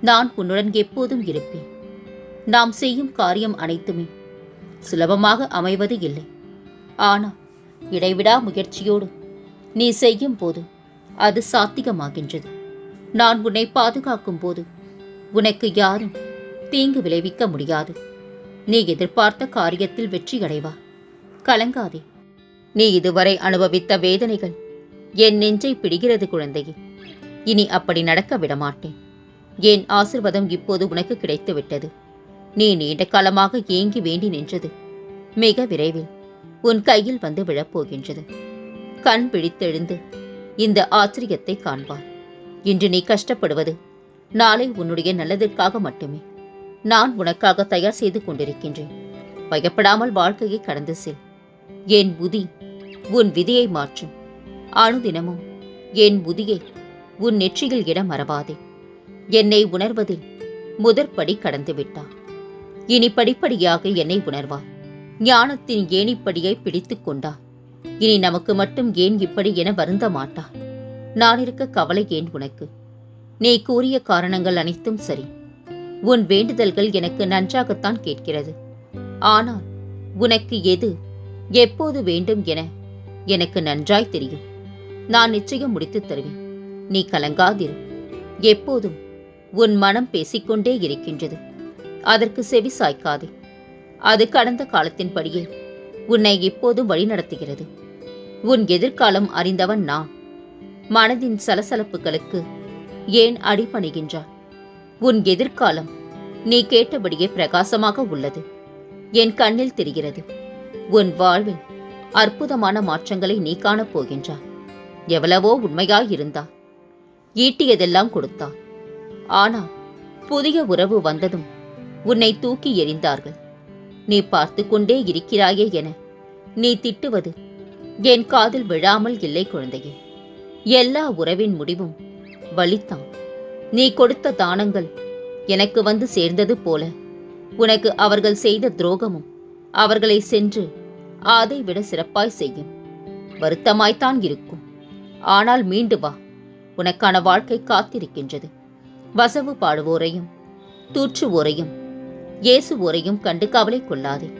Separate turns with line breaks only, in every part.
நான் உன்னுடன் எப்போதும் இருப்பேன். நாம் செய்யும் காரியம் அனைத்துமே சுலபமாக அமைவது இல்லை. ஆனால் இடைவிடா முயற்சியோடு நீ செய்யும் போது அது சாத்திகமாகின்றது நான் உன்னை பாதுகாக்கும் போது உனக்கு யாரும் தீங்கு விளைவிக்க முடியாது. நீ எதிர்பார்த்த காரியத்தில் வெற்றி அடைவா. கலங்காதே. நீ இதுவரை அனுபவித்த வேதனைகள் என் நெஞ்சை பிடிகிறது குழந்தையே. இனி அப்படி நடக்க விடமாட்டேன். என் ஆசிர்வாதம் இப்போது உனக்கு கிடைத்துவிட்டது. நீ நீண்ட காலமாக ஏங்கி வேண்டி நின்றது. மிக விரைவில் உன் கையில் வந்து விழப்போகின்றது. கண் பிடித்தெழுந்து இந்த ஆச்சரியத்தை காண்பார். இன்று நீ கஷ்டப்படுவது நாளை உன்னுடைய நல்லதற்காக மட்டுமே. நான் உனக்காக தயார் செய்து கொண்டிருக்கின்றேன். பயப்படாமல் வாழ்க்கையை கடந்து செல். என் புதி உன் விதியை மாற்றும் அனுதினமும் என் புதியை உன் நெற்றியில் இட மறவாதே என்னை உணர்வதில் முதற்படி கடந்துவிட்டார். இனி படிப்படியாக என்னை உணர்வார். ஞானத்தின் ஏணிப்படியை பிடித்துக் கொண்டார். இனி நமக்கு மட்டும் ஏன் இப்படி என வருந்த மாட்டார். நான் இருக்க கவலை ஏன் உனக்கு? நீ கூறிய காரணங்கள் அனைத்தும் சரி. உன் வேண்டுதல்கள் எனக்கு நன்றாகத்தான் கேட்கிறது. ஆனால் உனக்கு எது எப்போது வேண்டும் என எனக்கு நன்றாய் தெரியும். நான் நிச்சயம் முடித்துத் தருவேன். நீ கலங்காதிரு. எப்போதும் உன் மனம் பேசிக்கொண்டே இருக்கின்றது. அதற்கு செவி சாய்க்காதே. அது கடந்த காலத்தின்படியே உன்னை இப்போதும் வழிநடத்துகிறது. உன் எதிர்காலம் அறிந்தவன் நான். மனதின் சலசலப்புகளுக்கு ஏன் அடிபணிகின்றாய்? உன் எதிர்காலம் நீ கேட்டபடியே பிரகாசமாக உள்ளது. என் கண்ணில் தெரிகிறது. உன் வாழ்வில் அற்புதமான மாற்றங்களை நீ காணப் போகின்றாய். எவ்வளவோ உண்மையாயிருந்தா ஈட்டியதெல்லாம் கொடுத்தா ஆனால் புதிய உறவு வந்ததும் உன்னை தூக்கி எறிந்தார்கள். நீ பார்த்து கொண்டே இருக்கிறாயே என நீ திட்டுவது என் காதில் விழாமல் இல்லை குழந்தையே. எல்லா உறவின் முடிவும் வலித்தான். நீ கொடுத்த தானங்கள் எனக்கு வந்து சேர்ந்தது போல உனக்கு அவர்கள் செய்த துரோகமும் அவர்களை சென்று அதை விட சிறப்பாய் செய்யும். வருத்தமாய்த்தான் இருக்கும். ஆனால் மீண்டு வா. உனக்கான வாழ்க்கை காத்திருக்கின்றது. வசவு பாடுவோரையும் தூற்றுவோரையும் இயேசுவோரையும் கண்டு கவலை கொள்ளாதே.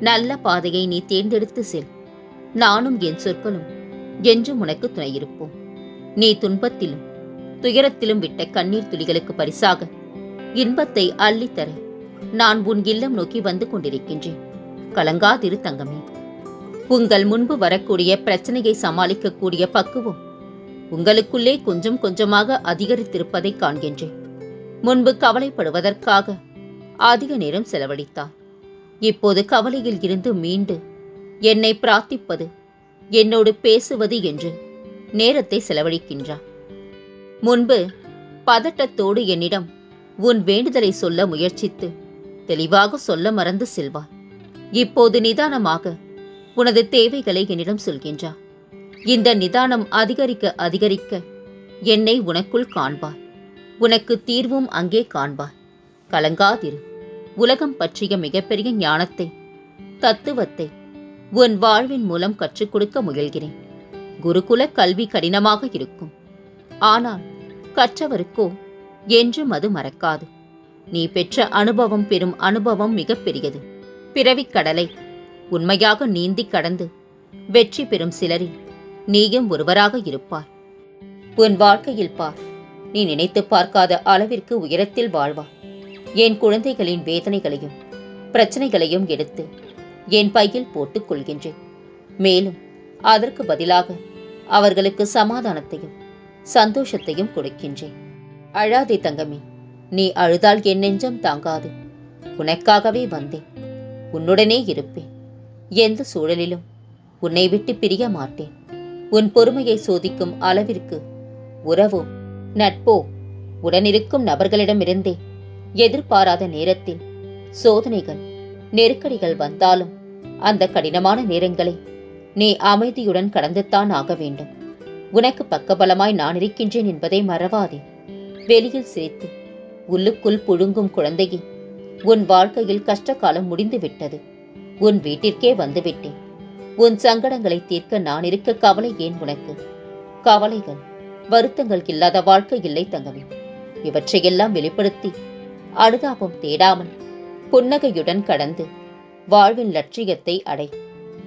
நல்ல பாதையை நீ தேர்ந்தெடுத்து செல். நானும் என் சொற்களும் என்றும் உனக்கு துணையிருப்போம். நீ துன்பத்திலும் துயரத்திலும் விட்ட கண்ணீர் துளிகளுக்கு பரிசாக இன்பத்தை அள்ளித்தர நான் உன் இல்லம் நோக்கி வந்து கொண்டிருக்கின்றேன். கலங்காதிரு தங்கமே. உங்கள் முன்பு வரக்கூடிய பிரச்சனையை சமாளிக்கக்கூடிய பக்குவம் உங்களுக்குள்ளே கொஞ்சம் கொஞ்சமாக அதிகரித்திருப்பதை காண்கின்றேன். முன்பு கவலைப்படுவதற்காக அதிக நேரம் செலவழித்தார். இப்போது கவலையில் இருந்து மீண்டு என்னை பிரார்த்திப்பது என்னோடு பேசுவது என்று நேரத்தை செலவழிக்கின்றார். முன்பு பதட்டத்தோடு என்னிடம் உன் வேண்டுதலை சொல்ல முயற்சித்து தெளிவாக சொல்ல மறந்து செல்வார். இப்போது நிதானமாக உனது தேவைகளை என்னிடம் சொல்கின்றார். இந்த நிதானம் அதிகரிக்க அதிகரிக்க என்னை உனக்குள் காண்பார். உனக்கு தீர்வும் அங்கே காண்பாய் கலங்காதிரு. உலகம் பற்றிய மிகப்பெரிய ஞானத்தை தத்துவத்தை உன் வாழ்வின் மூலம் கற்றுக் கொடுக்க முயல்கிறேன். குருகுல கல்வி கடினமாக இருக்கும். ஆனால் கற்றவருக்கோ என்றும் அது மறக்காது. நீ பெற்ற அனுபவம் பெறும் அனுபவம் மிகப்பெரியது. பிறவிக் கடலை உண்மையாக நீந்தி கடந்து வெற்றி பெறும் சிலரில் நீயும் ஒருவராக இருப்பார் உன் வாழ்க்கையில் பார். நீ நினைத்து பார்க்காத அளவிற்கு உயரத்தில் வாழ்வார் என் குழந்தைகளின் வேதனைகளையும் பிரச்சனைகளையும் எடுத்து என் பையில் போட்டுக் கொள்கின்றேன். மேலும் அதற்கு பதிலாக அவர்களுக்கு சமாதானத்தையும் சந்தோஷத்தையும் கொடுக்கின்றேன். அழாதே தங்கமே நீ அழுதால் என் நெஞ்சம் தாங்காது. உனக்காகவே வந்தேன். உன்னுடனே இருப்பேன். எந்த சூழலிலும் உன்னை விட்டு பிரிய மாட்டேன். உன் பொறுமையை சோதிக்கும் அளவிற்கு. உறவோ. நட்போ. உடனிருக்கும் நபர்களிடமிருந்தே. எதிர்பாராத நேரத்தில். சோதனைகள். நெருக்கடிகள் வந்தாலும். அந்த கடினமான நேரங்களை. நீ அமைதியுடன் கடந்துத்தான் ஆக வேண்டும். உனக்கு பக்கபலமாய் நான் இருக்கின்றேன் என்பதை மறவாதே. வெளியில் சிரித்து. உள்ளுக்குள் புழுங்கும் குழந்தையே. உன் வாழ்க்கையில் கஷ்டகாலம் முடிந்துவிட்டது. உன் வீட்டிற்கே வந்துவிட்டேன். உன் சங்கடங்களை தீர்க்க நான் இருக்க கவலை ஏன் உனக்கு? கவலைகள் வருத்தங்கள் இல்லாத வாழ்க்கை இல்லை தங்கமே. இவற்றையெல்லாம் வெளிப்படுத்தி அனுதாபம் தேடாமல் புன்னகையுடன் கடந்து வாழ்வின் லட்சியத்தை அடை.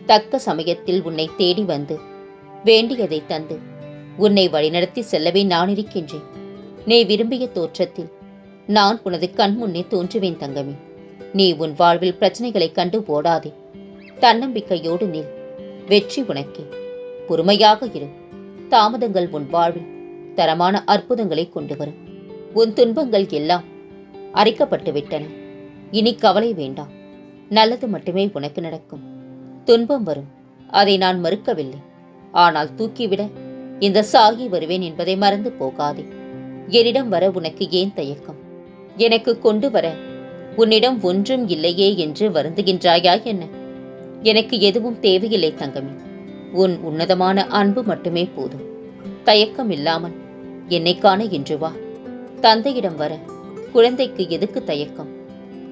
தக்க சமயத்தில் உன்னை தேடி வந்து வேண்டியதை தந்து உன்னை வழிநடத்தி செல்லவே நான் இருக்கின்றேன். நீ விரும்பிய தோற்றத்தில் நான் உனது கண்முன்னே தோன்றுவேன் தங்கமே. நீ உன் வாழ்வில் பிரச்சனைகளை கண்டு ஓடாதே. தன்னம்பிக்கையோடு நில். வெற்றி உனக்கே. பொறுமையாக இரு. தாமதங்கள் உன் வாழ்வில் தரமான அற்புதங்களை கொண்டு வரும். உன் துன்பங்கள் எல்லாம் அரைக்கப்பட்டு விட்டன. இனி கவலை வேண்டாம். நல்லது மட்டுமே உனக்கு நடக்கும். துன்பம் வரும். அதை நான் மறுக்கவில்லை. ஆனால் தூக்கிவிட இந்த சாகி வருவேன் என்பதை மறந்து போகாதே. என்னிடம் வர உனக்கு ஏன் தயக்கம்? எனக்கு கொண்டு வர உன்னிடம் ஒன்றும் இல்லையே என்று வருந்துகின்றாயா என்ன? எனக்கு எதுவும் தேவையில்லை தங்கமே. உன் உன்னதமான அன்பு மட்டுமே போதும். தயக்கம் இல்லாமல் என்னை காண இன்று வா. தந்தையிடம் வர குழந்தைக்கு எதுக்கு தயக்கம்?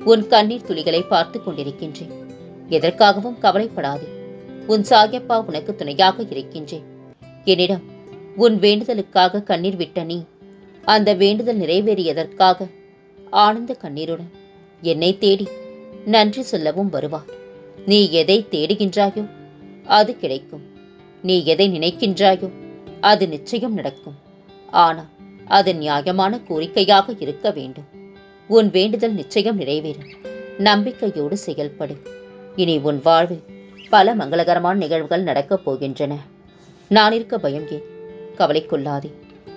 உன் கண்ணீர் துளிகளை பார்த்து கொண்டிருக்கின்றேன். எதற்காகவும் கவலைப்படாதே. உன் சாகியப்பா உனக்கு துணையாக இருக்கின்றேன். என்னிடம் உன் வேண்டுதலுக்காக கண்ணீர் விட்ட நீ அந்த வேண்டுதல் நிறைவேறியதற்காக ஆனந்த கண்ணீருடன் என்னை தேடி நன்றி சொல்லவும் வருவார் நீ எதை தேடுகின்றாயோ அது கிடைக்கும். நீ எதை நினைக்கின்றாயோ அது நிச்சயம் நடக்கும். ஆனால் அது நியாயமான கோரிக்கையாக இருக்க வேண்டும். உன் வேண்டுதல் நிச்சயம் நிறைவேறும். நம்பிக்கையோடு செயல்படு. இனி உன் வாழ்வில் பல மங்களகரமான நிகழ்வுகள் நடக்கப் போகின்றன. நான் இருக்க பயம் ஏன்? கவலை கொள்ளாதே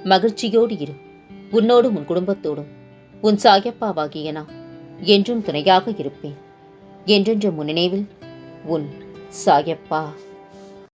மகிழ்ச்சியோடு இரு. உன்னோடும் உன் குடும்பத்தோடும். உன் சாயப்பாவாகிய நான் என்றும் துணையாக இருப்பேன். என்றென்று முன்னினைவில் உன் சாயப்பா.